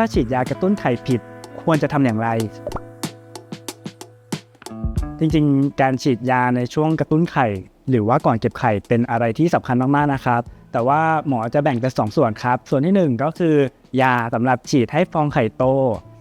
ถ้าฉีดยากระตุ้นไข่ผิดควรจะทำอย่างไร จริงๆ การฉีดยาในช่วงกระตุ้นไข่ หรือว่าก่อนเก็บไข่เป็นอะไรที่สำคัญมากๆนะครับ แต่ว่าหมอจะแบ่งเป็นสองส่วนครับ ส่วนที่หนึ่งก็คือยาสำหรับฉีดให้ฟองไข่โต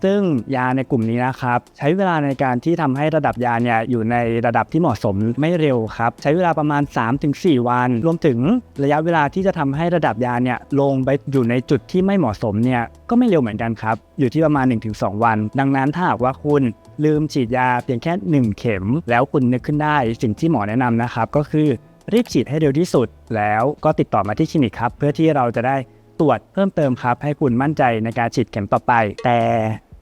ซึ่งยาในกลุ่มนี้นะครับใช้เวลาในการที่ทำให้ระดับยาเนี่ยอยู่ในระดับที่เหมาะสมไม่เร็วครับ ใช้เวลาประมาณ 3-4 วัน รวมถึงระยะเวลาที่จะทำให้ระดับยาเนี่ยลงไปอยู่ในจุดที่ไม่เหมาะสมเนี่ยก็ไม่เร็วเหมือนกันครับ อยู่ที่ประมาณ 1-2 วัน ดังนั้นถ้าหากว่าคุณลืมฉีดยาเพียงแค่ 1 เข็ม แล้วคุณนึกขึ้นได้สิ่งที่หมอแนะนำนะครับก็คือรีบฉีดให้เร็วที่สุด แล้วก็ติดต่อมาที่คลินิกครับเพื่อที่เราจะได้ตรวจเพิ่มเติมครับ ให้คุณมั่นใจในการฉีดเข็มต่อไป แต่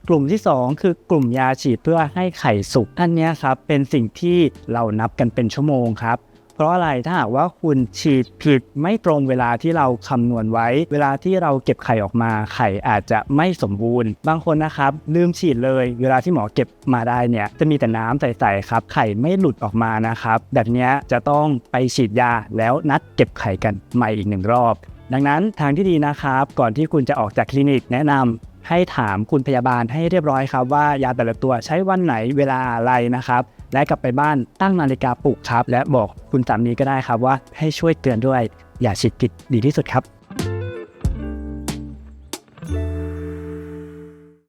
กลุ่มที่ 2 คือกลุ่มยาฉีดเพื่อให้ไข่สุกอันนี้ครับเป็นสิ่งที่เรานับกันเป็นชั่วโมงครับเพราะอะไรถ้าหากว่าคุณฉีดผิดไม่ตรงเวลาที่เราคำนวณไว้ เวลาที่เราเก็บไข่ออกมาไข่อาจจะไม่สมบูรณ์ บางคนนะครับ ลืมฉีดเลย เวลาที่หมอเก็บมาได้เนี่ยจะมีแต่น้ำใสๆครับ ไข่ไม่หลุดออกมานะครับ แบบนี้จะต้องไปฉีดยาแล้วนัดเก็บไข่กันใหม่อีกหนึ่งรอบ ดังนั้นทางที่ดีนะครับ ก่อนที่คุณจะออกจากคลินิกแนะนำ ให้ถามคุณพยาบาลให้เรียบร้อยครับว่ายาแต่ละตัวใช้วันไหนเวลาอะไรนะครับ และกลับไปบ้านตั้งนาฬิกาปลุกครับ และบอกคุณสามีก็ได้ครับว่าให้ช่วยเตือนด้วยอย่าฉีดผิดดีที่สุดครับ